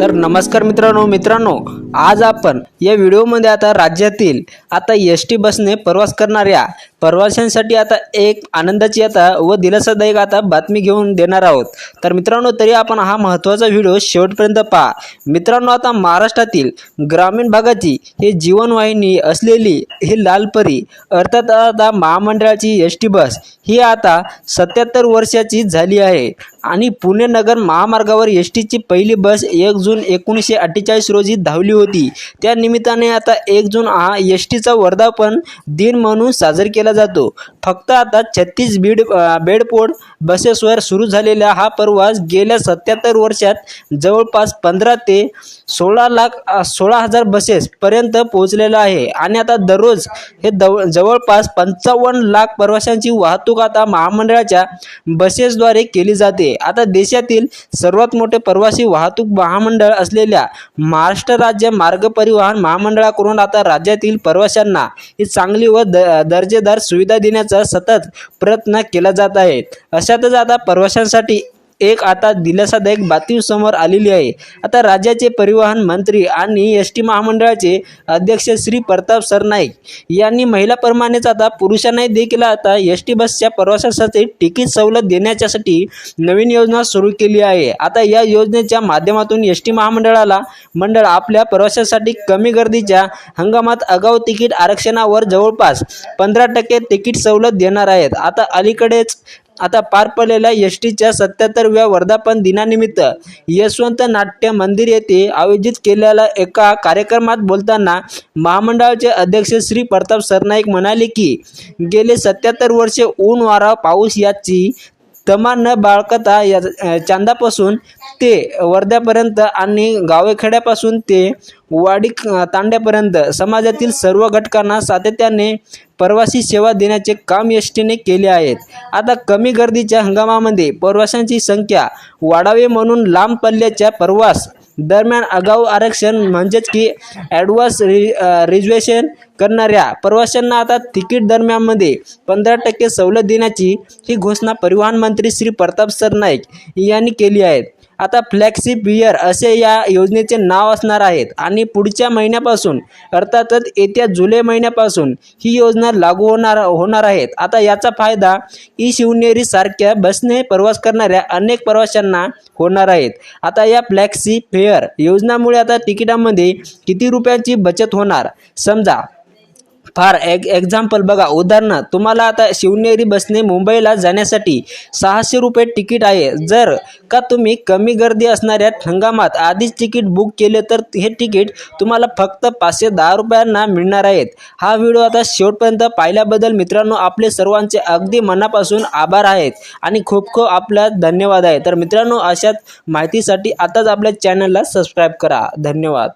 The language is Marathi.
तर नमस्कार मित्रांनो मित्रांनो आज आपण या व्हिडिओमध्ये आता राज्यातील आता एस टी बसने प्रवास करणाऱ्या प्रवाशांसाठी आता एक आनंदाची आता व दिलासादायक आता बातमी घेऊन देणार आहोत. तर मित्रांनो तरी आपण हा महत्त्वाचा व्हिडिओ शेवटपर्यंत पहा. मित्रांनो आता महाराष्ट्रातील ग्रामीण भागाची ही जीवनवाहिनी असलेली ही लालपरी अर्थात आता महामंडळाची एस टी बस ही आता सत्याहत्तर वर्षाची झाली आहे. आणि पुणे नगर महामार्गावर एस टीची पहिली बस एक जून एकोणीसशे अठ्ठेचाळीस रोजी धावली होती. त्या निमित्ताने आता एक जून हा एस टीचा वर्धापन दिन म्हणून साजरा केला जातो. फक्त आता छत्तीस बीड बेडपोड बसेसवर सुरू झालेला हा प्रवास गेल्या सत्याहत्तर वर्षात जवळपास पंधरा ते सोळा लाख सोळा हजार बसेसपर्यंत पोहोचलेला आहे. आणि आता दररोज हे दव जवळपास पंचावन्न लाख प्रवाशांची वाहतूक आता महामंडळाच्या बसेसद्वारे केली जाते. आता देशातील सर्वात मोठे प्रवासी वाहतूक महामंडळ असलेल्या महाराष्ट्र राज्य मार्ग परिवहन महामंडळाकडून आता राज्यातील प्रवाशांना ही चांगली व द दर्जेदार सुविधा देण्याचा सतत प्रयत्न केला जात आहे. अशातच आता प्रवाशांसाठी एक आता दिलासादायक बातमी समोर आलेली आहे. आता राज्याचे परिवहन मंत्री आणि एस टी महामंडळाचे अध्यक्ष श्री प्रताप सरनाईक यांनी महिलाप्रमाणेच आता पुरुषांनाही देखील आता एस टी बसच्या प्रवासासाठी तिकीट सवलत देण्याच्यासाठी नवीन योजना सुरू केली आहे. आता या योजनेच्या माध्यमातून एस टी महामंडळाला मंडळ आपल्या प्रवाशासाठी कमी गर्दीच्या हंगामात आगाऊ तिकीट आरक्षणावर जवळपास पंधरा टक्के तिकीट सवलत देणार आहेत. आता अलीकडेच आता पार पडलेल्या एस टीच्या सत्याहत्तरव्या वर्धापन दिनानिमित्त यशवंत नाट्य मंदिर येथे आयोजित केलेल्या एका कार्यक्रमात बोलताना महामंडळाचे अध्यक्ष श्री प्रताप सरनाईक म्हणाले की गेले सत्याहत्तर वर्षे ऊन वारा पाऊस याची तमा न बाळगता या चांदापासून ते वर्ध्यापर्यंत आणि गावेखेड्यापासून ते वाडी तांड्यापर्यंत समाजातील सर्व घटकांना सातत्याने प्रवासी सेवा देण्याचे काम एस टीने केले आहेत. आता कमी गर्दीच्या हंगामामध्ये प्रवाशांची संख्या वाढावी म्हणून लांब पल्ल्याच्या प्रवास दरम्यान आगाऊ आरक्षण म्हणजेच की ॲडव्हान्स रि रिझर्वेशन करणाऱ्या प्रवाशांना आता तिकीट दरम्यानमध्ये पंधरा टक्के सवलत देण्याची ही घोषणा परिवहन मंत्री श्री प्रताप सरनाईक यांनी केली आहे. आता फ्लॅगशिप इयर असे या योजनेचे नाव असणार आहेत आणि पुढच्या महिन्यापासून अर्थातच येत्या जुलै महिन्यापासून ही योजना लागू होणार होणार आहेत. आता याचा फायदा ई शिवनेरी सारख्या बसने प्रवास करणाऱ्या अनेक प्रवाशांना होणार आहेत. आता या फ्लॅगशिप फेअर योजनामुळे आता तिकिटामध्ये किती रुपयांची बचत होणार? समजा फार एक एक्झाम्पल बघा. उदाहरण तुम्हाला आता शिवनेरी बसने मुंबईला जाण्यासाठी सहाशे रुपये तिकीट आहे. जर का तुम्ही कमी गर्दी असणाऱ्या हंगामात आधीच तिकीट बुक केले तर हे तिकीट तुम्हाला फक्त पाचशे दहा रुपयांना मिळणार आहेत. हा व्हिडिओ आता शेवटपर्यंत पाहिल्याबद्दल मित्रांनो आपले सर्वांचे अगदी मनापासून आभार आहेत आणि खूप खूप आपला धन्यवाद आहे. तर मित्रांनो अशाच माहितीसाठी आताच आपल्या चॅनलला सबस्क्राईब करा. धन्यवाद.